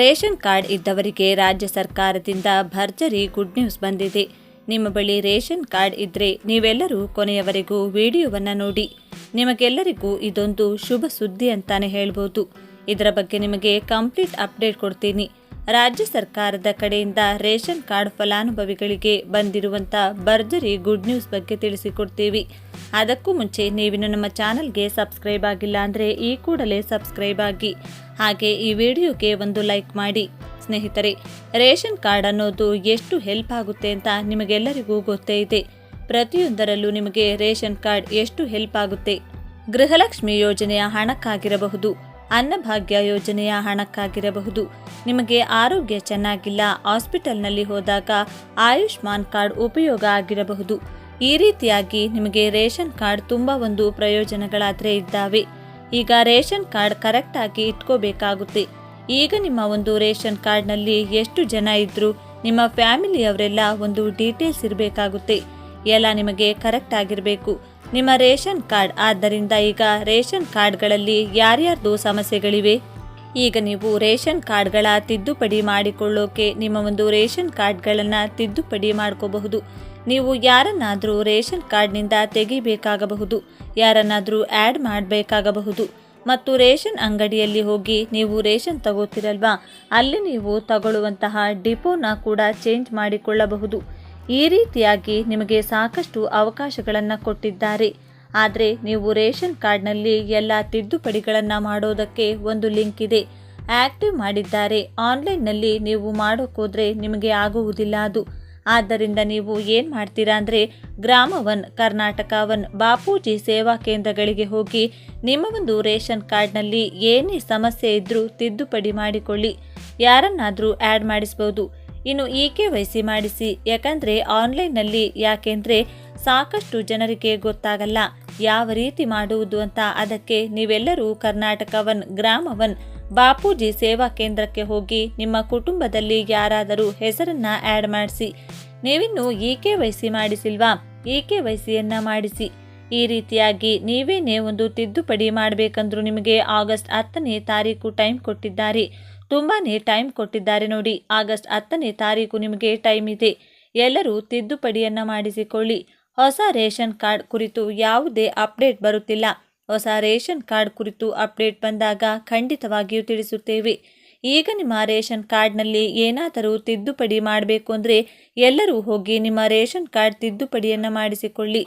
Ration card ಇದ್ದವರಿಗೆ ರಾಜ್ಯ ಸರ್ಕಾರದಿಂದ ಭರ್ಜರಿ ಗುಡ್ ನ್ಯೂಸ್ ಬಂದಿದೆ. ನಿಮ್ಮ ಬಳಿ ರೇಷನ್ ಕಾರ್ಡ್ ಇದ್ರೆ ನೀವೆಲ್ಲರೂ ಕೊನೆಯವರೆಗೂ ವಿಡಿಯೋವನ್ನು ನೋಡಿ. ನಿಮಗೆಲ್ಲರಿಗೂ ಇದೊಂದು ಶುಭ ಸುದ್ದಿ ಅಂತಾನೆ ಹೇಳ್ಬೋದು. ಇದರ ಬಗ್ಗೆ ನಿಮಗೆ ಕಂಪ್ಲೀಟ್ ಅಪ್ಡೇಟ್ ಕೊಡ್ತೀನಿ. ರಾಜ್ಯ ಸರ್ಕಾರದ ಕಡೆಯಿಂದ ರೇಷನ್ ಕಾರ್ಡ್ ಫಲಾನುಭವಿಗಳಿಗೆ ಬಂದಿರುವಂಥ ಭರ್ಜರಿ ಗುಡ್ ನ್ಯೂಸ್ ಬಗ್ಗೆ ತಿಳಿಸಿಕೊಡ್ತೀವಿ. ಅದಕ್ಕೂ ಮುಂಚೆ ನೀವಿನ್ನು ನಮ್ಮ ಚಾನಲ್ಗೆ ಸಬ್ಸ್ಕ್ರೈಬ್ ಆಗಿಲ್ಲ ಅಂದರೆ ಈ ಕೂಡಲೇ ಸಬ್ಸ್ಕ್ರೈಬ್ ಆಗಿ. ಹಾಗೆ ಈ ವಿಡಿಯೋಗೆ ಒಂದು ಲೈಕ್ ಮಾಡಿ. ಸ್ನೇಹಿತರೆ, ರೇಷನ್ ಕಾರ್ಡ್ ಅನ್ನೋದು ಎಷ್ಟು ಹೆಲ್ಪ್ ಆಗುತ್ತೆ ಅಂತ ನಿಮಗೆಲ್ಲರಿಗೂ ಗೊತ್ತೇ ಇದೆ. ಪ್ರತಿಯೊಂದರಲ್ಲೂ ನಿಮಗೆ ರೇಷನ್ ಕಾರ್ಡ್ ಎಷ್ಟು ಹೆಲ್ಪ್ ಆಗುತ್ತೆ? ಗೃಹಲಕ್ಷ್ಮಿ ಯೋಜನೆಯ ಹಣಕ್ಕಾಗಿರಬಹುದು, ಅನ್ನಭಾಗ್ಯ ಯೋಜನೆಯ ಹಣಕ್ಕಾಗಿರಬಹುದು. ನಿಮಗೆ ಆರೋಗ್ಯ ಚೆನ್ನಾಗಿಲ್ಲ, ಹಾಸ್ಪಿಟಲ್ನಲ್ಲಿ ಹೋದಾಗ ಆಯುಷ್ಮಾನ್ ಕಾರ್ಡ್ ಉಪಯೋಗ ಆಗಿರಬಹುದು. ಈ ರೀತಿಯಾಗಿ ನಿಮಗೆ ರೇಷನ್ ಕಾರ್ಡ್ ತುಂಬ ಒಂದು ಪ್ರಯೋಜನಗಳಾದರೆ ಇದ್ದಾವೆ. ಈಗ ರೇಷನ್ ಕಾರ್ಡ್ ಕರೆಕ್ಟಾಗಿ ಇಟ್ಕೋಬೇಕಾಗುತ್ತೆ. ಈಗ ನಿಮ್ಮ ಒಂದು ರೇಷನ್ ಕಾರ್ಡ್ನಲ್ಲಿ ಎಷ್ಟು ಜನ ಇದ್ರು ನಿಮ್ಮ ಫ್ಯಾಮಿಲಿಯವರೆಲ್ಲ ಒಂದು ಡೀಟೇಲ್ಸ್ ಇರಬೇಕಾಗುತ್ತೆ. ಎಲ್ಲ ನಿಮಗೆ ಕರೆಕ್ಟ್ ಆಗಿರಬೇಕು. ನಿಮ್ಮ ರೇಷನ್ ಕಾರ್ಡ್ ಆದ್ದರಿಂದ ಈಗ ರೇಷನ್ ಕಾರ್ಡ್ಗಳಲ್ಲಿ ಯಾರ್ಯಾರ್ದು ಸಮಸ್ಯೆಗಳಿವೆ? ಈಗ ನೀವು ರೇಷನ್ ಕಾರ್ಡ್ಗಳ ತಿದ್ದುಪಡಿ ಮಾಡಿಕೊಳ್ಳೋಕೆ ನಿಮ್ಮ ಒಂದು ರೇಷನ್ ಕಾರ್ಡ್ಗಳನ್ನು ತಿದ್ದುಪಡಿ ಮಾಡ್ಕೋಬಹುದು. ನೀವು ಯಾರನ್ನಾದರೂ ರೇಷನ್ ಕಾರ್ಡ್ನಿಂದ ತೆಗಿಬೇಕಾಗಬಹುದು, ಯಾರನ್ನಾದರೂ ಆ್ಯಡ್ ಮಾಡಬೇಕಾಗಬಹುದು ಮತ್ತು ರೇಷನ್ ಅಂಗಡಿಯಲ್ಲಿ ಹೋಗಿ ನೀವು ರೇಷನ್ ತಗೋತಿರಲ್ವಾ? ಅಲ್ಲಿ ನೀವು ತಗೊಳ್ಳುವಂತಹ ಡಿಪೋನ ಕೂಡ ಚೇಂಜ್ ಮಾಡಿಕೊಳ್ಳಬಹುದು. ಈ ರೀತಿಯಾಗಿ ನಿಮಗೆ ಸಾಕಷ್ಟು ಅವಕಾಶಗಳನ್ನು ಕೊಟ್ಟಿದ್ದಾರೆ. ಆದರೆ ನೀವು ರೇಷನ್ ಕಾರ್ಡ್ನಲ್ಲಿ ಎಲ್ಲ ತಿದ್ದುಪಡಿಗಳನ್ನು ಮಾಡೋದಕ್ಕೆ ಒಂದು ಲಿಂಕ್ ಇದೆ. ಆಕ್ಟಿವ್ ಮಾಡಿದ್ದಾರೆ. ಆನ್ಲೈನ್ನಲ್ಲಿ ನೀವು ಮಾಡೋಕ್ಕೋದ್ರೆ ನಿಮಗೆ ಆಗುವುದಿಲ್ಲ ಅದು. ಆದ್ದರಿಂದ ನೀವು ಏನು ಮಾಡ್ತೀರಾ ಅಂದರೆ ಗ್ರಾಮ ಒನ್ ಕರ್ನಾಟಕ ಒನ್ ಬಾಪೂಜಿ ಸೇವಾ ಕೇಂದ್ರಗಳಿಗೆ ಹೋಗಿ ನಿಮ್ಮ ಒಂದು ರೇಷನ್ ಕಾರ್ಡ್ನಲ್ಲಿ ಏನೇ ಸಮಸ್ಯೆ ಇದ್ದರೂ ತಿದ್ದುಪಡಿ ಮಾಡಿಕೊಳ್ಳಿ. ಯಾರನ್ನಾದರೂ ಆ್ಯಡ್ ಮಾಡಿಸ್ಬೋದು. ಇನ್ನು ಇ ಕೆ ವೈ ಸಿ ಮಾಡಿಸಿ, ಯಾಕಂದರೆ ಆನ್ಲೈನ್ನಲ್ಲಿ ಯಾಕೆಂದರೆ ಸಾಕಷ್ಟು ಜನರಿಗೆ ಗೊತ್ತಾಗಲ್ಲ. ಯಾವ ರೀತಿ ಮಾಡುವುದು ಅಂತ ಅದಕ್ಕೆ ನೀವೆಲ್ಲರೂ ಕರ್ನಾಟಕ ಒನ್ ಗ್ರಾಮ ಒನ್ ಬಾಪೂಜಿ ಸೇವಾ ಕೇಂದ್ರಕ್ಕೆ ಹೋಗಿ ನಿಮ್ಮ ಕುಟುಂಬದಲ್ಲಿ ಯಾರಾದರೂ ಹೆಸರನ್ನ ಆ್ಯಡ್ ಮಾಡಿಸಿ. ನೀವಿನ್ನು ಇ ಕೆ ವೈ ಸಿ ಮಾಡಿಸಿಲ್ವಾ? ಇ ಕೆ ವೈ ಸಿಯನ್ನು ಮಾಡಿಸಿ. ಈ ರೀತಿಯಾಗಿ ನೀವೇನೇ ಒಂದು ತಿದ್ದುಪಡಿ ಮಾಡಬೇಕಂದ್ರೂ ನಿಮಗೆ ಆಗಸ್ಟ್ ಹತ್ತನೇ ತಾರೀಕು ಟೈಮ್ ಕೊಟ್ಟಿದ್ದಾರೆ. ತುಂಬಾ ಟೈಮ್ ಕೊಟ್ಟಿದ್ದಾರೆ ನೋಡಿ, ಆಗಸ್ಟ್ ಹತ್ತನೇ ತಾರೀಕು ನಿಮಗೆ ಟೈಮ್ ಇದೆ. ಎಲ್ಲರೂ ತಿದ್ದುಪಡಿಯನ್ನು ಮಾಡಿಸಿಕೊಳ್ಳಿ. ಹೊಸ ರೇಷನ್ ಕಾರ್ಡ್ ಕುರಿತು ಯಾವುದೇ ಅಪ್ಡೇಟ್ ಬರುತ್ತಿಲ್ಲ. ಹೊಸ ರೇಷನ್ ಕಾರ್ಡ್ ಕುರಿತು ಅಪ್ಡೇಟ್ ಬಂದಾಗ ಖಂಡಿತವಾಗಿಯೂ ತಿಳಿಸುತ್ತೇವೆ. ಈಗ ನಿಮ್ಮ ರೇಷನ್ ಕಾರ್ಡ್ನಲ್ಲಿ ಏನಾದರೂ ತಿದ್ದುಪಡಿ ಮಾಡಬೇಕು ಅಂದರೆ ಎಲ್ಲರೂ ಹೋಗಿ ನಿಮ್ಮ ರೇಷನ್ ಕಾರ್ಡ್ ತಿದ್ದುಪಡಿಯನ್ನು ಮಾಡಿಸಿಕೊಳ್ಳಿ.